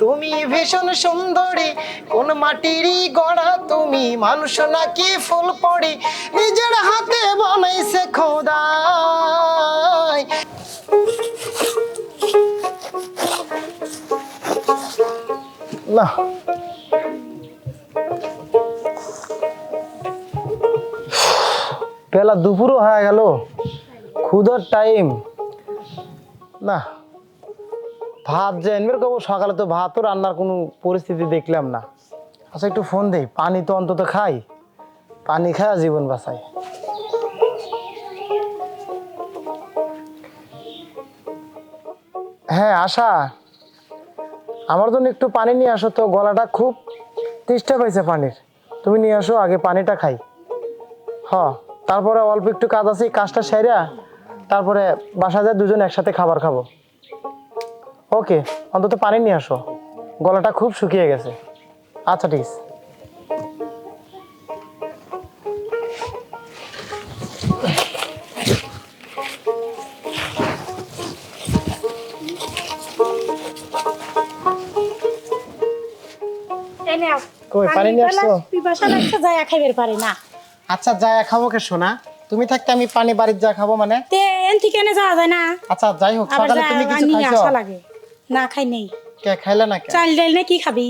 তুমি ভীষণ সুন্দরী, কোন মাটিরই গড়া তুমি, মানুষ নাকি ফুল পড়ি, নিজের হাতে বানাইছে খোদাই। না বেলা দুপুরও হয়ে গেল, ক্ষুধার টাইম না ভাত যে কব, সকালে তো ভাতও রান্নার কোনো পরিস্থিতি দেখলাম না। আচ্ছা একটু ফোন দেই। পানি তো অন্তত খাই। পানি খায় জীবন বাঁচাই। হ্যাঁ আশা। আমার জন্য একটু পানি নিয়ে আসো তো, গলাটা খুব তেষ্টা পাইছে পানির। তুমি নিয়ে আসো, আগে পানিটা খাই। হ, তারপরে অল্প একটু কাজ আছে কাজটা সেরা তারপরে বাসা যায় দুজন একসাথে খাবার খাব। ওকে অন্তত পানি নিয়ে আসো। গলাটা খুব শুকিয়ে গেছে। আচ্ছা ঠিক আছে। কই, পানি নিয়ে আসছো? পিপাসা লাগছে, যাইয়া খাইবার পারি না। আচ্ছা খাব কে শোনা তুমি থাকতে আমি পানি বাড়ির যা খাব মানে? তে এন থেকে এনে যাওয়া যায় না। আচ্ছা যাই হোক সকালে তুমি কিছু খাইছো? লাগে। না খাই নেই। কে খাইলে না কে? চাল ডাল না কি খাবি?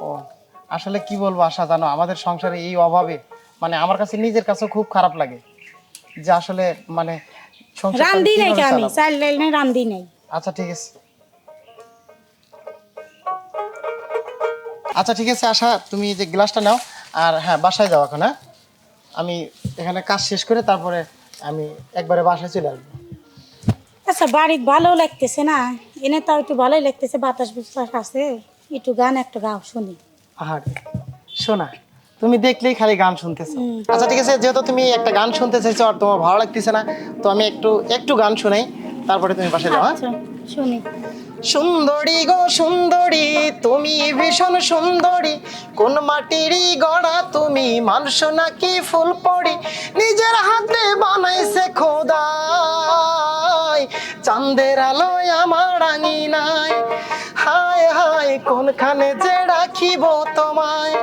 ও আসলে কি বলব আশা জানো আমাদের সংসারে এই অভাবে মানে আমার কাছে নিজের কাছেও খুব খারাপ লাগে যে আসলে মানে সংসারটা রান্ধি নাই কীভাবে কে আমি? চাল ডাল নাই রান্ধি নাই। আচ্ছা ঠিক আছে। আচ্ছা ঠিক আছে আশা তুমি এই যে গ্লাসটা নাও আর হ্যাঁ বাসায় যাও এখন হ্যাঁ? আমি এখানে কাজ শেষ করে তারপরে আমি একবারে বাসায় চলে আসব। আচ্ছা বাড়ির ভালো লাগতেছে না? এনে তাও একটু ভালোই লাগতেছে বাতাস বুতাস আছে। একটু গান একটু গাও শুনি। আহার শোনা তুমি দেখলেই খালি গান শুনতেছো। আচ্ছা ঠিক আছে যেহেতু তুমি একটা গান শুনতে চাইছো আর তোমার ভালো লাগতেছে না তো আমি একটু একটু গান শোনাই তারপরে তুমি বাসায় যাও হ্যাঁ? আচ্ছা শুনি। সুন্দরী গো সুন্দরী তুমি ভীষণ সুন্দরী কোন মাটিরই গড়া তুমি মানুষ নাকি ফুল পড়ি নিজের হাতে বানাইছে খোদাই চাঁদের আলোয় আমার আঙিনায়। হায় হায়, কোনখানে যে রাখিব তোমায়?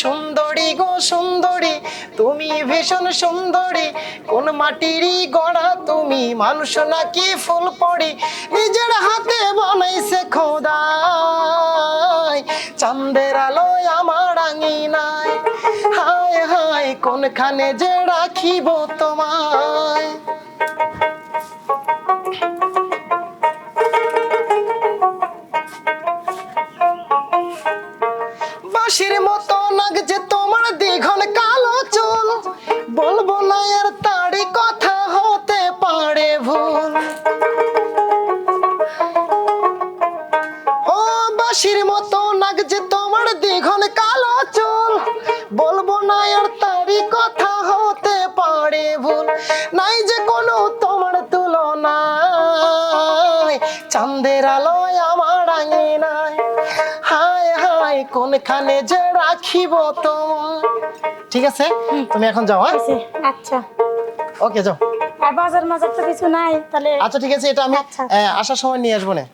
সুন্দরী গো সুন্দরী, তুমি ভীষণ সুন্দরী। কোন মাটিরই গড়া তুমি, মানুষ নাকি ফুল পড়ি নিজের হাতে বানাইছে খোদাই, চাঁদের আলোয় আমার আঙিনায়। হায় হায়, কোনখানে যে রাখিব তোমায়? বাঁশির মতো লাগছে তোমার হায় কোনখানে যে রাখিব তোমায়? ঠিক আছে? তুমি এখন যাও হ্যাঁ? আচ্ছা ওকে যাও। আর বাজার মাজার তো কিছু নাই তাহলে আচ্ছা ঠিক আছে এটা আমি আচ্ছা। আসার সময় নিয়ে আসব না।